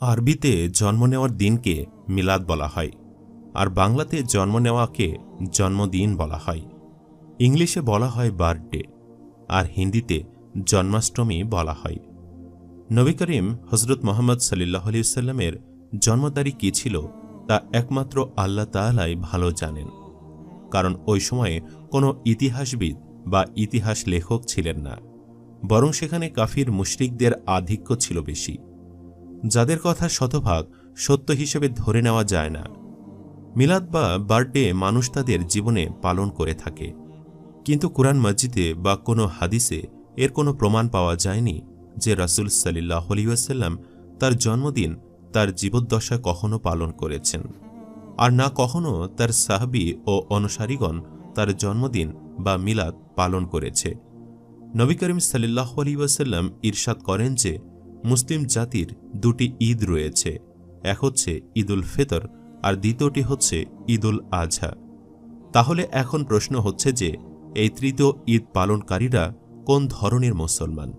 আরবিতে জন্ম নেওয়ার দিনকে মিলাদ বলা হয়, আর বাংলাতে জন্ম নেওয়াকে জন্মদিন বলা হয়। ইংলিশে বলা হয় বার্থডে, আর হিন্দিতে জন্মাষ্টমী বলা হয়। নবী করিম হজরত মোহাম্মদ সাল্লাহ আলিয়াল্লামের জন্ম তারিখ কী ছিল, তা একমাত্র আল্লাহ তাআলাই ভালো জানেন, কারণ ওই সময়ে কোনো ইতিহাসবিদ বা ইতিহাস লেখক ছিলেন না, বরং সেখানে কাফির মুশরিকদের আধিক্য ছিল বেশি। যাদের কথা শতভাগ সত্য হিসেবে ধরে নেওয়া যায় না। মিলাদ বা বার্থডে মানুষ তাদের জীবনে পালন করে থাকে। কিন্তু কোরআন মসজিদে বা কোনো হাদিসে এর কোনো প্রমাণ পাওয়া যায়নি যে রাসুল সাল্লাহ আলিউসাল্লাম তার জন্মদিন, তার জীবদ্দশা কখনো পালন করেছেন, আর না কখনো তার সাহাবি ও অনুসারীগণ তার জন্মদিন বা মিলাদ পালন করেছে। নবী করিম সাল্লাহ আলিউসাল্লাম ঈর্ষাদ করেন যে মুসলিম জাতির দুটি ঈদ রয়েছে, এক হচ্ছে ঈদুল ফিতর আর দ্বিতীয়টি হচ্ছে ঈদুল আজহা তাহলে এখন প্রশ্ন হচ্ছে যে, এই তৃতীয় ঈদ পালনকারীরা কোন ধরনের মুসলমান?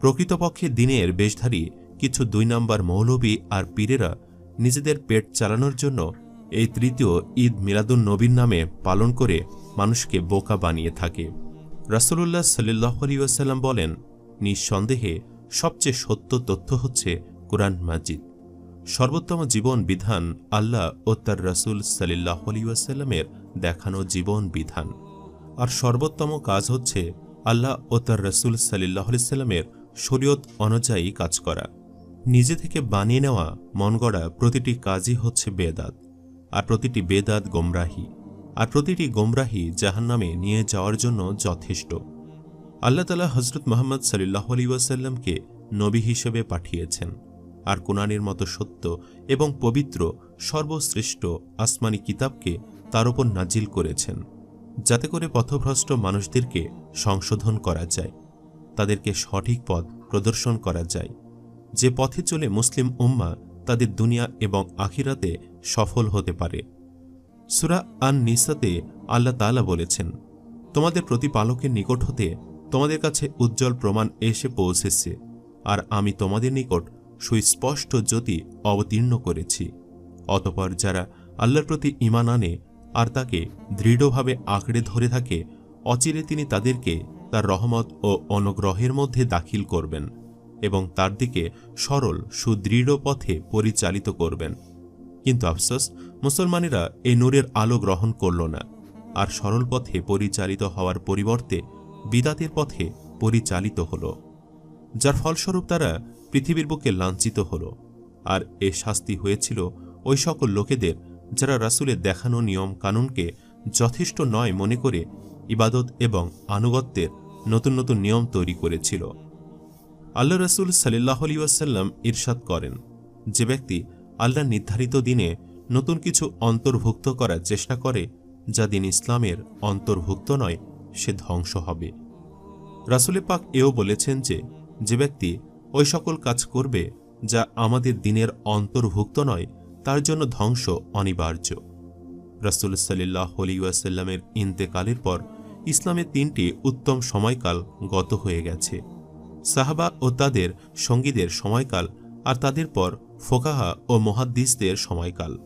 প্রকৃতপক্ষে দিনের বেশধারী কিছু দুই নম্বর মৌলবী আর পীরেরা নিজেদের পেট চালানোর জন্য এই তৃতীয় ঈদ মিলাদুন নবীর নামে পালন করে মানুষকে বোকা বানিয়ে থাকে। রাসুলুল্লাহ সাল্লাহ আলিউসাল্লাম বলেন, নিঃসন্দেহে সবচেয়ে সত্য তথ্য হচ্ছে কোরআন মাজিদ। সর্বোত্তম জীবন বিধান আল্লাহ ও তার রসুল সাল্লাহ আলিউসাল্লামের দেখানো জীবন বিধান। আর সর্বোত্তম কাজ হচ্ছে আল্লাহ ও তার রসুল সাল্লাহ সাল্লামের শরীয়ত অনুযায়ী কাজ করা। নিজে থেকে বানিয়ে নেওয়া মন গড়া প্রতিটি কাজই হচ্ছে বেদাত, আর প্রতিটি বেদাত গোমরাহি, আর প্রতিটি গোমরাহি জাহান্নামে নিয়ে যাওয়ার জন্য যথেষ্ট। আল্লাহ তালা হজরত মোহাম্মদ সাল্লাহ আলী ওয়াসাল্লামকে নবী হিসেবে পাঠিয়েছেন। আর কোরআনের মতো সত্য এবং পবিত্র, সর্বশ্রেষ্ঠ আসমানি কিতাবকে তার উপর নাজিল করেছেন, যাতে করে পথভ্রষ্ট মানুষদেরকে সংশোধন করা যায়, তাদেরকে সঠিক পথ প্রদর্শন করা যায়, যে পথে চলে মুসলিম উম্মা তাদের দুনিয়া এবং আখিরাতে সফল হতে পারে। সুরা আন নিসাতে আল্লাহ তালা বলেছেন, তোমাদের প্রতিপালকের নিকট হতে তোমাদের কাছে উজ্জ্বল প্রমাণ এসে পৌঁছেছে, আর আমি তোমাদের নিকট সুস্পষ্ট জ্যোতি অবতীর্ণ করেছি। অতপর যারা আল্লাহর প্রতি ইমান আনে আর তাকে দৃঢ়ভাবে আঁকড়ে ধরে থাকে, অচিরে তিনি তাদেরকে তার রহমত ও অনুগ্রহের মধ্যে দাখিল করবেন এবং তার দিকে সরল, সুদৃঢ় পথে পরিচালিত করবেন। কিন্তু আফসোস, মুসলমানেরা এই নূরের আলো গ্রহণ করল না, আর সরল পথে পরিচালিত হওয়ার পরিবর্তে বিদাতের পথে পরিচালিত হল, যার ফলস্বরূপ তারা পৃথিবীর বুকে লাঞ্ছিত হল, আর এ শাস্তি হয়েছিল ওই সকল লোকেদের যারা রাসুলের দেখানো নিয়ম কানুনকে যথেষ্ট নয় মনে করে ইবাদত এবং আনুগত্যের নতুন নতুন নিয়ম তৈরি করেছিল। আল্লাহ রসুল সাল্লাহ আলী ওয়াসাল্লাম ইরশাদ করেন, যে ব্যক্তি আল্লাহ নির্ধারিত দিনে নতুন কিছু অন্তর্ভুক্ত করার চেষ্টা করে, যা দিন ইসলামের অন্তর্ভুক্ত নয় সে ধ্বংস হবে। রাসুলে পাক এও বলেছেন যে যে ব্যক্তি ওই সকল কাজ করবে যা আমাদের দিনের অন্তর্ভুক্ত নয়, তার জন্য ধ্বংস অনিবার্য। রাসুল সাল্লাহ আলিউসাল্লামের ইন্তেকালের পর ইসলামের তিনটি উত্তম সময়কাল গত হয়ে গেছে। সাহাবা ও তাদের সঙ্গীদের সময়কাল আর তাদের পর ফোকাহা ও মহাদ্দিসদের সময়কাল।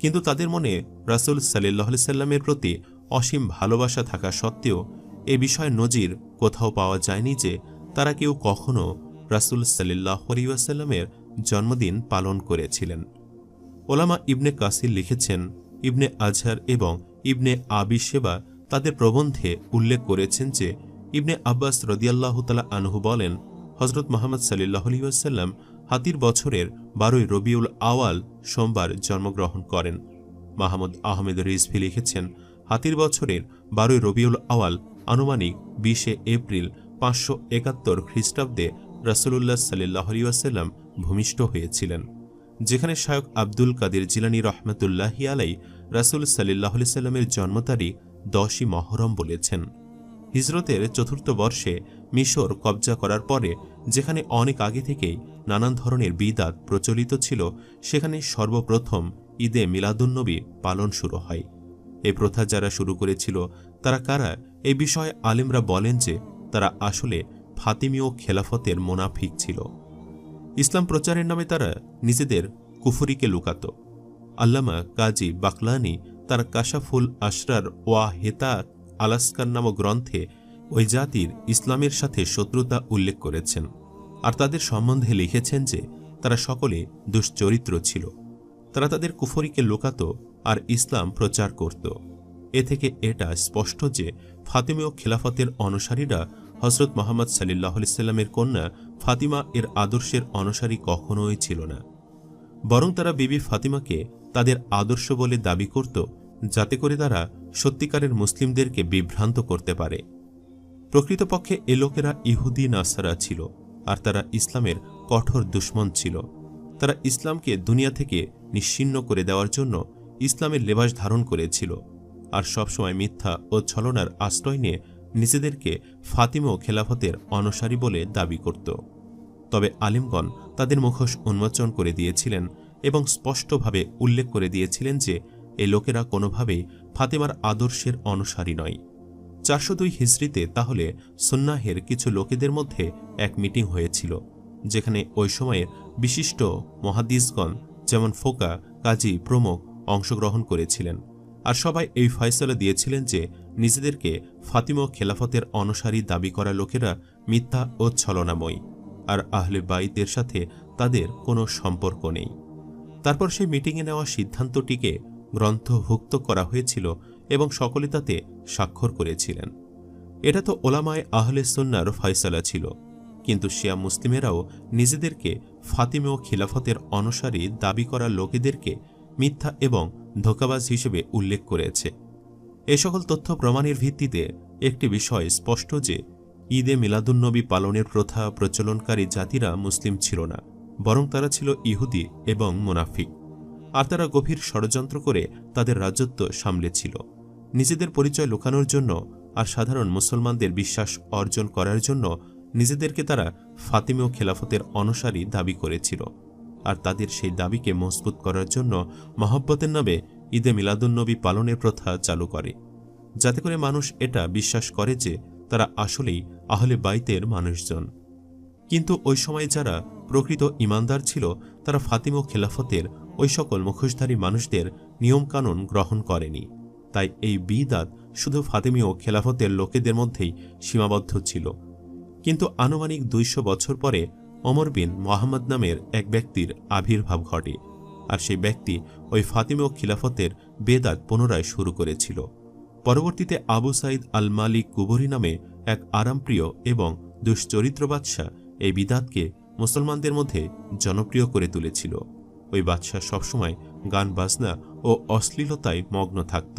কিন্তু তাদের মনে রাসুল সাল্লাহ সাল্লামের প্রতি অসীম ভালোবাসা থাকা সত্ত্বেও এ বিষয়ে নজির কোথাও পাওয়া যায়নি যে তারা কেউ কখনও রাসুল সাল্লাহ জন্মদিন পালন করেছিলেন। ওলামা ইবনে কাসির লিখেছেন, ইবনে আজহার এবং ইবনে আবি সেবা তাদের প্রবন্ধে উল্লেখ করেছেন যে ইবনে আব্বাস রদিয়াল্লাহ তালা আনহু বলেন হজরত মোহাম্মদ সাল্লাহ আলিউসাল্লাম হাতির বছরের বারোই রবিউল আওয়াল সোমবার জন্মগ্রহণ করেন। মাহমুদ আহমেদ রিজভি লিখেছেন হাতির বছরের বারোই রবিউল আওয়াল আনুমানিক বিশে এপ্রিল পাঁচশো একাত্তর খ্রিস্টাব্দে রাসুলুল্লাহ সাল্লাহ ভূমিষ্ঠ হয়েছিলেন, যেখানে শায়ক আব্দুল কাদের জিলানি রহমতুল্লাহি আলাই রাসুল সাল্লাহ সাল্লামের জন্ম তারিখ দশই মহরম বলেছেন। হিজরতের চতুর্থ বর্ষে মিশর কবজা করার পরে, যেখানে অনেক আগে থেকেই নানান ধরনের বিদাত প্রচলিত ছিল, সেখানে সর্বপ্রথম ঈদে মিলাদুন্নবী পালন শুরু হয়। এই প্রথা যারা শুরু করেছিল, তারা কারা? এই বিষয়ে আলিমরা বলেন যে, তারা আসলে ফাতিমীয় খেলাফতের মোনাফিক ছিল। ইসলাম প্রচারের নামে তারা নিজেদের কুফরিকে লুকাত। আল্লামা কাজী বাকলানি তার কাশাফুল আশরার ওয়া হেতা আলাস্কার নামক গ্রন্থে ওই জাতির ইসলামের সাথে শত্রুতা উল্লেখ করেছেন। আর তাদের সম্বন্ধে লিখেছেন যে, তারা সকলে দুশ্চরিত্র ছিল। তারা তাদের কুফরিকে লুকাত আর ইসলাম প্রচার করত। এ থেকে এটা স্পষ্ট যে ফাতিমীয় খিলাফতের অনুসারীরা হজরত মোহাম্মদ সাল্লাহ সাল্লামের কন্যা ফাতিমা এর আদর্শের অনুসারী কখনোই ছিল না। বরং তারা বিবি ফাতিমাকে তাদের আদর্শ বলে দাবি করত, যাতে করে তারা সত্যিকারের মুসলিমদেরকে বিভ্রান্ত করতে পারে। প্রকৃতপক্ষে এ লোকেরা ইহুদি নাসারা ছিল, আর তারা ইসলামের কঠোর দুশ্মন ছিল। তারা ইসলামকে দুনিয়া থেকে নিশ্চিন্ন করে দেওয়ার জন্য ইসলামের লেবাস ধারণ করেছিল আর সবসময় মিথ্যা ও ছলনার আশ্রয় নিয়ে নিজেদেরকে ফাতিম ও খেলাফতের অনসারী বলে দাবি করত। তবে আলিমগণ তাদের মুখোশ উন্মোচন করে দিয়েছিলেন এবং স্পষ্টভাবে উল্লেখ করে দিয়েছিলেন যে এই লোকেরা কোনোভাবেই ফাতেমার আদর্শের অনুসারী নয়। চারশো দুই হিজড়িতে তাহলে সুন্নাহের কিছু লোকেদের মধ্যে এক মিটিং হয়েছিল, যেখানে ওই সময়ের বিশিষ্ট মহাদিসগণ যেমন ফোকা, কাজী প্রমুখ অংশগ্রহণ করেছিলেন। আর সবাই এই ফয়সলা দিয়েছিলেন যে, নিজেদেরকে ফাতিম খেলাফতের অনুসারী দাবি করা লোকেরা মিথ্যা ও ছলনাময়ী, আর আহলে বাইদের সাথে তাদের কোনো সম্পর্ক নেই। তারপর সেই মিটিংয়ে নেওয়া সিদ্ধান্তটিকে গ্রন্থভুক্ত করা হয়েছিল এবং সকলে তাতে স্বাক্ষর করেছিলেন। এটা তো ওলামায় আহলে সন্ন্যার ফয়সলা ছিল, কিন্তু শিয়া মুসলিমেরাও নিজেদেরকে ফাতিমে ও খিলাফতের অনুসারী দাবি করা লোকেদেরকে মিথ্যা এবং ধোকাবাজ হিসেবে উল্লেখ করেছে। এ সকল তথ্য প্রমাণের ভিত্তিতে একটি বিষয় স্পষ্ট যে, ঈদে মিলাদুন্নবী পালনের প্রথা প্রচলনকারী জাতিরা মুসলিম ছিল না, বরং তারা ছিল ইহুদি এবং মুনাফিক। আর তারা গভীর ষড়যন্ত্র করে তাদের রাজত্ব সামলেছিল। নিজেদের পরিচয় লুকানোর জন্য আর সাধারণ মুসলমানদের বিশ্বাস অর্জন করার জন্য নিজেদেরকে তারা ফাতিমীয় খেলাফতের অনুসারী দাবি করেছিল। আর তাদের সেই দাবিকে মজবুত করার জন্য মহব্বতের নামে ঈদে মিলাদুন্নবী পালনের প্রথা চালু করে। যাতে করে মানুষ এটা বিশ্বাস করে যে তারা আসলেই আহলে বাইতের মানুষজন। কিন্তু ওই সময় যারা প্রকৃত ইমানদার ছিল, তারা ফাতিম খেলাফতের ওই সকল মুখোশধারী মানুষদের নিয়মকানুন গ্রহণ করেনি। তাই এই বিদাত শুধু ফাতিমি ও খেলাফতের লোকেদের মধ্যেই সীমাবদ্ধ ছিল। কিন্তু আনুমানিক দুইশো বছর পরে অমর বিন মোহাম্মদ নামের এক ব্যক্তির আবির্ভাব ঘটে, আর সেই ব্যক্তি ওই ফাতিমে খিলাফতের বেদাত পুনরায় শুরু করেছিল। পরবর্তীতে আবু সাইদ আল মালিক কুবরি নামে এক আরামপ্রিয় এবং দুশ্চরিত্র বাদশাহ এই বিদাতকে মুসলমানদের মধ্যে জনপ্রিয় করে তুলেছিল। ওই বাদশাহ সবসময় গান বাজনা ও অশ্লীলতায় মগ্ন থাকত।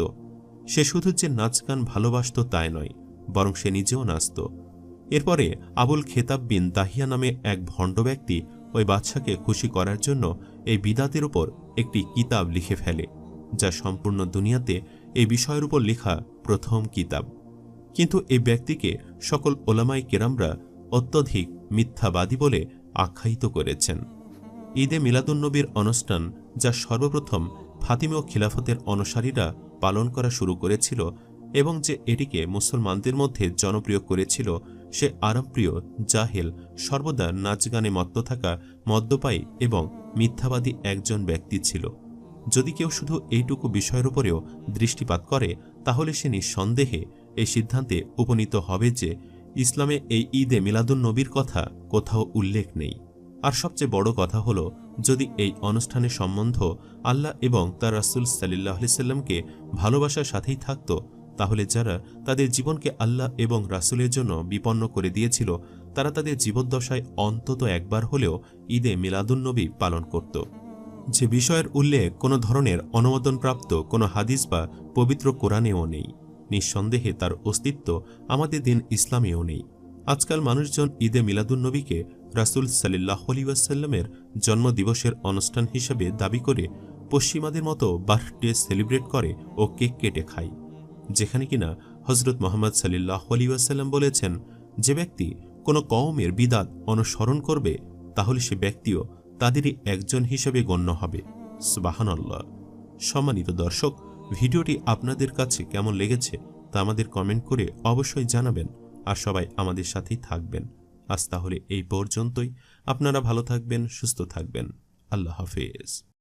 সে শুধু যে নাচ গান ভালোবাসত তাই নয়, বরং সে নিজেও নাচত। এরপরে আবুল খেতাব বিন দাহিয়া নামে এক ভণ্ড ব্যক্তি ওই বাদশাকে খুশি করার জন্য এই বিদাতের উপর একটি কিতাব লিখে ফেলে, যা সম্পূর্ণ দুনিয়াতে এই বিষয়ের উপর লেখা প্রথম কিতাব। কিন্তু এই ব্যক্তিকে সকল ওলামাই কেরামরা অত্যধিক মিথ্যাবাদী বলে আখ্যায়িত করেছেন। ঈদে মিলাদুন্নবীর অনুষ্ঠান, যা সর্বপ্রথম ফাতিমে ও খিলাফতের অনুসারীরা পালন করা শুরু করেছিল এবং যে এটিকে মুসলমানদের মধ্যে জনপ্রিয় করেছিল সে আরামপ্রিয়, জাহেল, সর্বদা নাচ গানে মত্ত থাকা, মদ্যপায়ী এবং মিথ্যাবাদী একজন ব্যক্তি ছিল। যদি কেউ শুধু এইটুকু বিষয়ের উপরেও দৃষ্টিপাত করে, তাহলে সে নিঃসন্দেহে এই সিদ্ধান্তে উপনীত হবে যে ইসলামে এই ঈদে মিলাদুন নবীর কথা কোথাও উল্লেখ নেই। আর সবচেয়ে বড় কথা হল, যদি এই অনুষ্ঠানের সম্বন্ধ আল্লাহ এবং তার রাসুল সাল্লাহ সাল্লামকে ভালোবাসার সাথেই থাকত তাহলে যারা তাদের জীবনকে আল্লাহ এবং রাসুলের জন্য বিপন্ন করে দিয়েছিল, তারা তাদের জীবদ্দশায় অন্তত একবার হলেও ঈদে মিলাদুন্নবী পালন করত। যে বিষয়ের উল্লেখ কোনো ধরনের অনুমোদনপ্রাপ্ত কোনো হাদিস বা পবিত্র কোরআনেও নেই। নিঃসন্দেহে তার অস্তিত্ব আমাদের দিন ইসলামেও নেই। আজকাল মানুষজন ঈদে মিলাদুন্নবীকে রাসুল সাল্লাহ আলিউসাল্লামের জন্মদিবসের অনুষ্ঠান হিসেবে দাবি করে পশ্চিমাদের মতো বার্থডে সেলিব্রেট করে ও কেক কেটে খায়। যেখানে কিনা হজরত মোহাম্মদ সাল্লাহ আলিউসাল্লাম বলেছেন, যে ব্যক্তি কোনো কওমের বিদাত অনুসরণ করবে, তাহলে সে ব্যক্তিও তাদেরই একজন হিসেবে গণ্য হবে। সুবাহানল্লাহ। সম্মানিত দর্শক, ভিডিওটি আপনাদের কাছে কেমন লেগেছে তা আমাদের কমেন্ট করে অবশ্যই জানাবেন আর সবাই আমাদের সাথেই থাকবেন। আজ তাহলে এই পর্যন্তই। আপনারা ভালো থাকবেন, সুস্থ থাকবেন। আল্লাহ হাফেজ।